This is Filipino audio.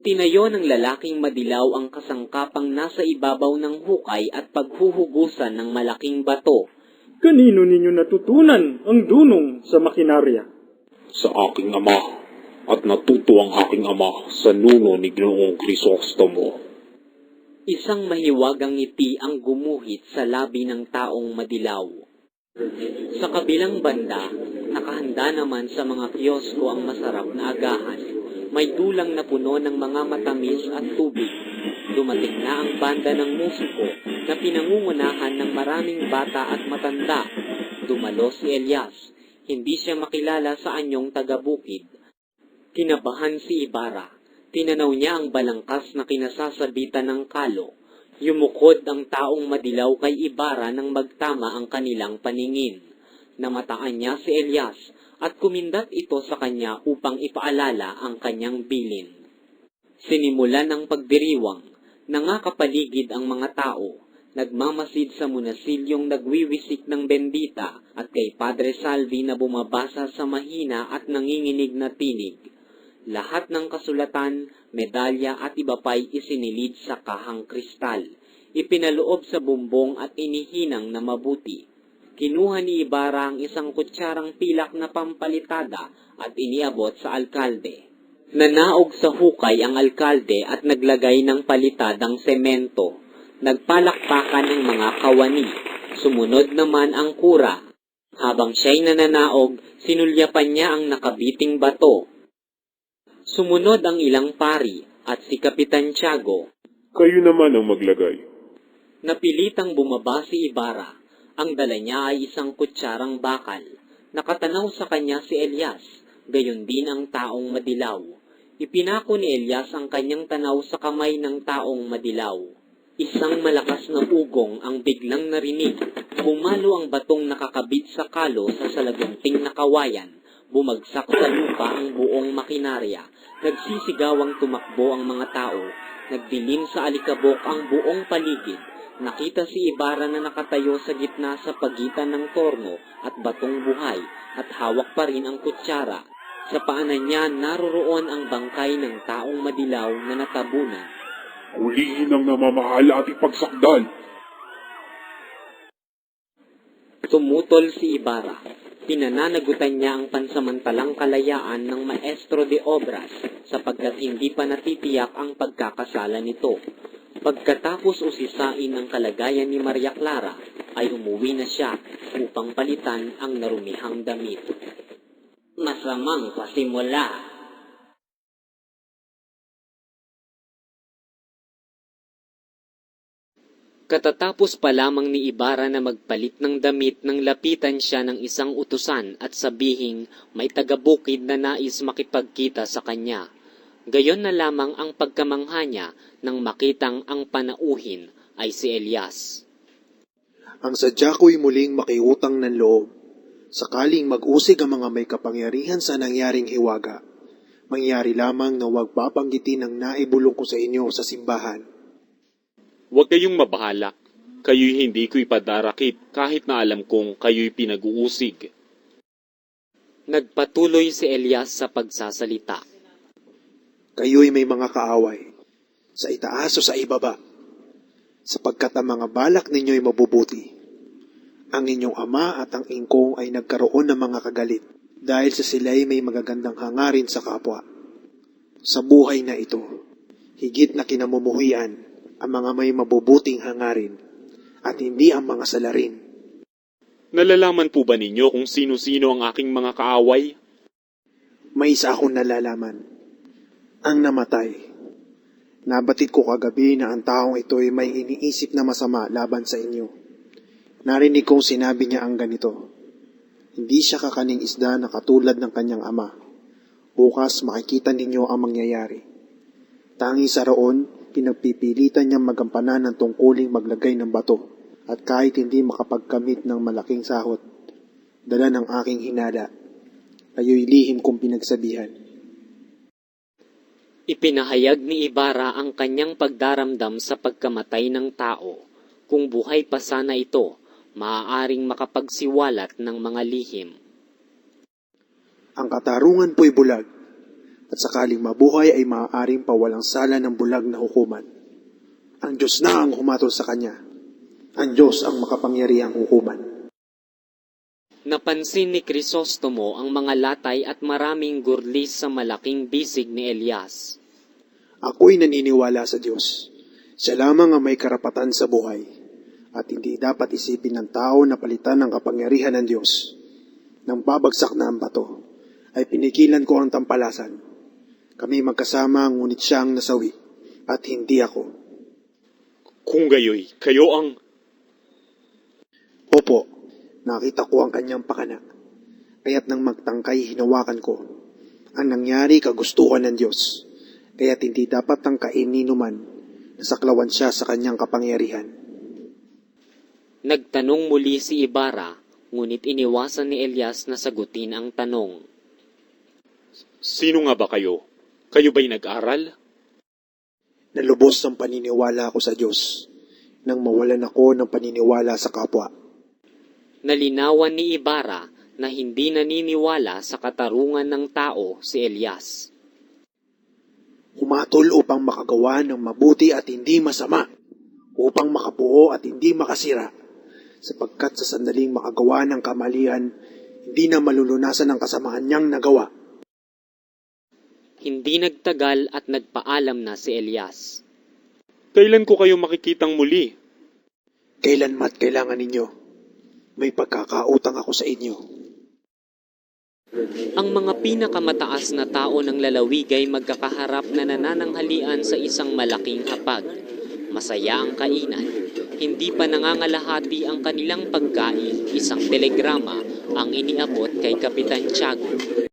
Tinayo ng lalaking madilaw ang kasangkapang nasa ibabaw ng hukay at paghuhugusan ng malaking bato. Kanino ninyo natutunan ang dunong sa makinarya? sa aking ama at natuto ang aking ama sa nuno ni Ginoong Crisostomo. Isang mahiwagang ngiti ang gumuhit sa labi ng taong madilaw. Sa kabilang banda, nakahanda naman sa mga kiyosko ang masarap na agahan. May dulang na puno ng mga matamis at tubig. Dumating na ang banda ng musiko na pinangungunahan ng maraming bata at matanda. Dumalo si Elias. Hindi siya makilala sa anyong taga-bukid. Kinabahan si Ibarra. Tinanaw niya ang balangkas na kinasasabitan ng kalo. Yumukod ang taong madilaw kay Ibarra nang magtama ang kanilang paningin. Namataan niya si Elias at kumindat ito sa kanya upang ipaalala ang kanyang bilin. Sinimulan ng pagdiriwang, nangakapaligid ang mga tao, nagmamasid sa munasilyong nagwiwisik ng bendita at kay Padre Salvi na bumabasa sa mahina at nanginginig na tinig. Lahat ng kasulatan, medalya at iba pa'y isinilid sa kahang kristal. Ipinaloob sa bumbong at inihinang na mabuti. Kinuha ni Ibarra ang isang kutsarang pilak na pampalitada at iniabot sa alkalde. Nanaog sa hukay ang alkalde at naglagay ng palitadang semento. Nagpalakpakan ang mga kawani. Sumunod naman ang kura. Habang siya'y nananaog, sinulyapan niya ang nakabiting bato. Sumunod ang ilang pari at si Kapitan Tiago. Kayo naman ang maglagay. Napilitang bumaba si Ibarra. Ang dala niya ay isang kutsarang bakal. Nakatanaw sa kanya si Elias, gayon din ang taong madilaw. Ipinako ni Elias ang kanyang tanaw sa kamay ng taong madilaw. Isang malakas na ugong ang biglang narinig. Pumalo ang batong nakakabit sa kalo sa salagunting na kawayan. Bumagsak sa lupa ang buong makinarya. Nagsisigawang tumakbo ang mga tao. Nagdilim sa alikabok ang buong paligid. Nakita si Ibarra na nakatayo sa gitna sa pagitan ng torno at batong buhay at hawak pa rin ang kutsara. Sa paanan niya naroroon ang bangkay ng taong madilaw na natabunan. Hulihin ang namamahala at ipagsakdal. Tumutol si Ibarra. Pinananagutan niya ang pansamantalang kalayaan ng maestro de obras sapagkat hindi pa natitiyak ang pagkakasala nito. Pagkatapos usisain ang kalagayan ni Maria Clara, ay umuwi na siya upang palitan ang narumihang damit. Masamang pasimula. Katatapos pa lamang ni Ibarra na magpalit ng damit nang lapitan siya ng isang utusan at sabihing may taga-bukid na nais makipagkita sa kanya. Gayon na lamang ang pagkamangha niya nang makitang ang panauhin ay si Elias. Ang sadya ko'y muling makiutang ng loob. Sakaling mag-usig ang mga may kapangyarihan sa nangyaring hiwaga, mangyari lamang na huwag babanggitin ang naibulong ko sa inyo sa simbahan. Huwag kayong mabahala. Kayo'y hindi ko ipadarakit kahit na alam kong kayo'y pinag-uusig. Nagpatuloy si Elias sa pagsasalita. Kayo'y may mga kaaway, sa itaas o sa ibaba, sapagkat ang mga balak ninyo'y mabubuti. Ang inyong ama at ang ingkong ay nagkaroon ng mga kagalit dahil sa sila'y may magagandang hangarin sa kapwa. Sa buhay na ito, higit na kinamumuhian ang mga may mabubuting hangarin at hindi ang mga salarin. Nalalaman po ba ninyo kung sino-sino ang aking mga kaaway? May isa akong nalalaman. Ang namatay. Nabatid ko kagabi na ang taong ito ay may iniisip na masama laban sa inyo. Narinig kong sinabi niya ang ganito. Hindi siya kakaning isda na katulad ng kanyang ama. Bukas makikita ninyo ang mangyayari. Tangi sa roon, pinagpipilitan niyang magampanan ng tungkuling maglagay ng bato at kahit hindi makapagkamit ng malaking sahot, dala ng aking hinala, kayo'y lihim kong pinagsabihan. Ipinahayag ni Ibarra ang kanyang pagdaramdam sa pagkamatay ng tao. Kung buhay pa sana ito, maaaring makapagsiwalat ng mga lihim. Ang katarungan po'y bulag, at sakaling mabuhay ay maaaring pawalang sala ng bulag na hukuman. Ang Diyos na ang humatol sa kanya. Ang Diyos ang makapangyarihang hukuman. Napansin ni Crisostomo ang mga latay at maraming gurlis sa malaking bisig ni Elias. Ako'y naniniwala sa Diyos. Siya lamang ang may karapatan sa buhay at hindi dapat isipin ng tao na palitan ng kapangyarihan ng Diyos. Nang babagsak na ang bato, ay pinigilan ko ang tampalasan. Kami magkasama ngunit siyang nasawi at hindi ako. Kung gayoy, kayo ang... Opo, nakita ko ang kanyang pakana. Kaya't nang magtangkay, hinawakan ko. Ang nangyari kagustuhan ng Diyos. Kaya't hindi dapat tangkain ni Numan na saklawan siya sa kanyang kapangyarihan. Nagtanong muli si Ibarra, ngunit iniwasan ni Elias na sagutin ang tanong. Sino nga ba kayo? Kayo ba'y nag-aral? Nalubos ang paniniwala ko sa Diyos nang mawalan ako ng paniniwala sa kapwa. Nalinawan ni Ibarra na hindi naniniwala sa katarungan ng tao si Elias. Humatol upang makagawa ng mabuti at hindi masama, upang makabuo at hindi makasira, sapagkat sa sandaling makagawa ng kamalian, hindi na malulunasan ang kasamaan niyang nagawa. Hindi nagtagal at nagpaalam na si Elias. Kailan ko kayo makikitang muli? Kailanmat kailangan ninyo, may pagkakautang ako sa inyo. Ang mga pinakamataas na tao ng lalawig ay magkakaharap na nanananghalian sa isang malaking hapag. Masaya ang kainan. Hindi pa nangangalahati ang kanilang pagkain. Isang telegrama ang iniabot kay Kapitan Tiago.